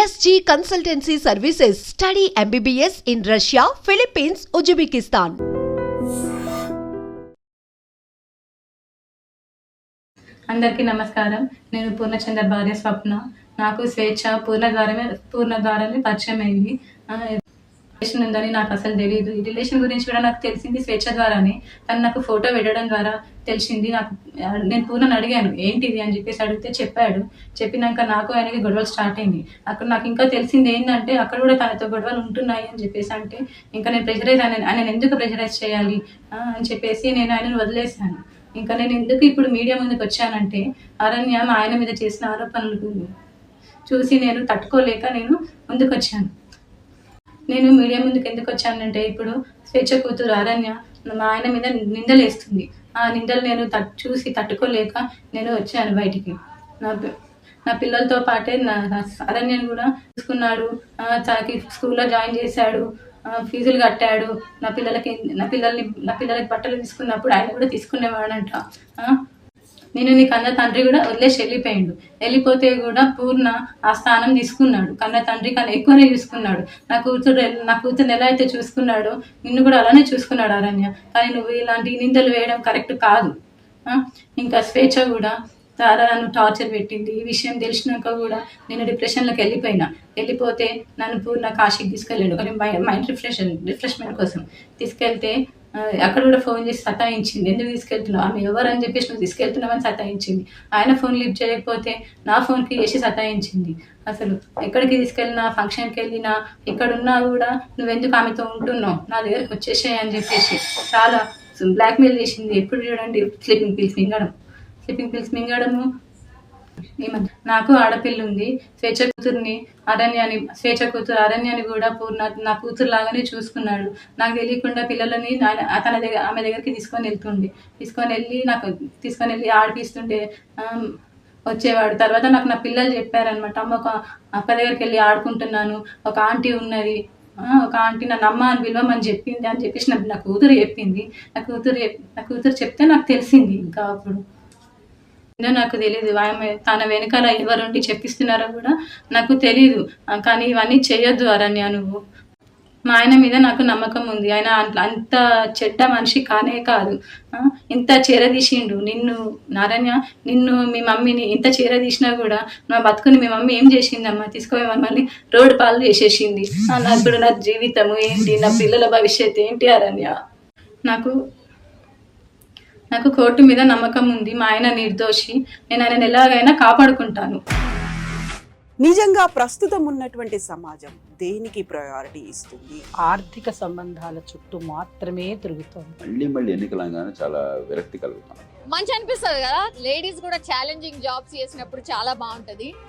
SG consultancy services study MBBS in Russia Philippines Uzbekistan అందరికీ నమస్కారం. నేను పూర్ణచంద్ర భార్య స్వప్న. నాకు స్వేచ్ఛ పూర్ణ ద్వారమే పూర్ణ ద్వారమే పరిచయం అయింది రిలేషన్ ఉందని నాకు అసలు తెలియదు ఈ రిలేషన్ గురించి కూడా నాకు తెలిసింది స్వేచ్ఛ ద్వారానే. తను నాకు ఫోటో పెట్టడం ద్వారా తెలిసింది. నాకు నేను పూర్ణని అడిగాను ఏంటిది అని చెప్పేసి అడిగితే చెప్పాడు. చెప్పినాక నాకు ఆయనకి గొడవలు స్టార్ట్ అయింది అక్కడ నాకు ఇంకా తెలిసింది ఏంటంటే అక్కడ కూడా తనతో గొడవలు ఉంటున్నాయి అని చెప్పేసి అంటే ఇంకా నేను ప్రెషరైజ్ ఆయన ఆయన ఎందుకు ప్రెషరైజ్ చేయాలి? అని చెప్పేసి నేను ఆయనను వదిలేశాను. ఇంకా నేను ఎందుకు ఇప్పుడు మీడియా ముందుకు వచ్చానంటే అరణ్య మా ఆయన మీద చేసిన ఆరోపణలు చూసి నేను తట్టుకోలేక నేను ముందుకు వచ్చాను. నేను మీడియా ముందుకు ఎందుకు వచ్చానంటే ఇప్పుడు స్వేచ్ఛ కూతురు అరణ్య మా ఆయన మీద నిందలు వేస్తుంది ఆ నిందలు నేను తట్ చూసి తట్టుకోలేక నేను వచ్చాను బయటికి. నా నా పిల్లలతో పాటే నా అరణ్యను కూడా చూసుకున్నాడు. తనకి స్కూల్లో జాయిన్ చేశాడు. ఫీజులు కట్టాడు. నా పిల్లలకి నా పిల్లల్ని నా పిల్లలకి బట్టలు తీసుకున్నప్పుడు ఆయన కూడా తీసుకునేవాడంట. నేను నీ కన్న తండ్రి కూడా వదిలేసి వెళ్ళిపోయిండు. వెళ్ళిపోతే కూడా పూర్ణ ఆ స్థానం తీసుకున్నాడు. కన్న తండ్రి కన్నా ఎక్కువనే చూసుకున్నాడు. నా కూతురు నా కూతురు ఎలా అయితే చూసుకున్నాడో నిన్ను కూడా అలానే చూసుకున్నాడు అరణ్య కానీ నువ్వు ఇలాంటి నిందలు వేయడం కరెక్ట్ కాదు. ఇంకా స్వేచ్ఛ కూడా తారా నన్ను టార్చర్ పెట్టింది. ఈ విషయం తెలిసినాక కూడా నేను డిప్రెషన్లోకి వెళ్ళిపోయినా. వెళ్ళిపోతే నన్ను పూర్ణ కాశీకి తీసుకెళ్ళాడు. కానీ మైండ్ రిఫ్రెష్ రిఫ్రెష్మెంట్ కోసం తీసుకెళ్తే అక్కడ కూడా ఫోన్ చేసి సతాయించింది. ఎందుకు తీసుకెళ్తున్నావు? ఆమె ఎవరు అని చెప్పేసి నువ్వు తీసుకెళ్తున్నావని సతాయించింది. ఆయన ఫోన్ లిఫ్ట్ చేయకపోతే నా ఫోన్కి చేసి సతాయించింది. అసలు ఎక్కడికి తీసుకెళ్ళినా ఫంక్షన్కి వెళ్ళినా ఎక్కడున్నా కూడా నువ్వెందుకు ఆమెతో ఉంటున్నావు? నా దగ్గరకు వచ్చేసాయి అని చెప్పేసి చాలా బ్లాక్మెయిల్ చేసింది. ఎప్పుడు చూడండి? స్లీపింగ్ పిల్స్ మింగడం. స్లీపింగ్ పిల్స్ మింగడము నాకు ఆడపిల్ల ఉంది స్వేచ్ఛ కూతుర్ని అరణ్యాన్ని స్వేచ్ఛ కూతురు అరణ్యాన్ని కూడా పూర్ణ నా కూతురు లాగానే చూసుకున్నాడు. నాకు తెలియకుండా పిల్లలని తన దగ్గర ఆమె దగ్గరికి తీసుకొని వెళ్తుండే. తీసుకొని వెళ్ళి నాకు తీసుకొని వెళ్ళి ఆడిపిస్తుంటే వచ్చేవాడు. తర్వాత నాకు నా పిల్లలు చెప్పారనమాట అమ్మ ఒక అక్క దగ్గరికి వెళ్ళి ఆడుకుంటున్నాను. ఒక ఆంటీ ఉన్నది. ఒక ఆంటీ నన్ను అమ్మ అని పిలవమని చెప్పింది అని చెప్పేసి నా కూతురు చెప్పింది. నా కూతురు నా కూతురు చెప్తే నాకు తెలిసింది ఇంకా అప్పుడు. నాకు తెలియదు ఆమె తన వెనకాల ఎవరుండి చెప్పిస్తున్నారో కూడా నాకు తెలియదు కానీ ఇవన్నీ చేయొద్దు అరణ్య నువ్వు. మా ఆయన మీద నాకు నమ్మకం ఉంది. ఆయన అంత చెడ్డ మనిషి కానే కాదు. ఇంత చేరదీసిండు నిన్ను నారణ్య నిన్ను మీ మమ్మీని ఇంత చేరదీసినా కూడా నా బతుకుని మీ మమ్మీ ఏం చేసిందమ్మా? తీసుకుపోయి మమ్మల్ని రోడ్డు పాలు చేసేసింది. నాకు నా ఇప్పుడు నా జీవితము ఏంటి? నా పిల్లల భవిష్యత్తు ఏంటి అరణ్య? నాకు నాకు కోర్టు మీద నమ్మకం ఉంది మా ఆయన నిర్దోషి. నేను ఆయన ఎలాగైనా కాపాడుకుంటాను. నిజంగా ప్రస్తుతం ఉన్నటువంటి సమాజం దేనికి ప్రయారిటీ ఇస్తుంది? ఆర్థిక సంబంధాల చుట్టూ మాత్రమే తిరుగుతోంది. మళ్ళీ మళ్ళీ ఎన్నికలంగానే చాలా విరక్తి కలుగుతాం మంచి అనిపిస్తుంది కదా? లేడీస్ కూడా ఛాలెంజింగ్ జాబ్స్ చేసినప్పుడు చాలా బాగుంటది.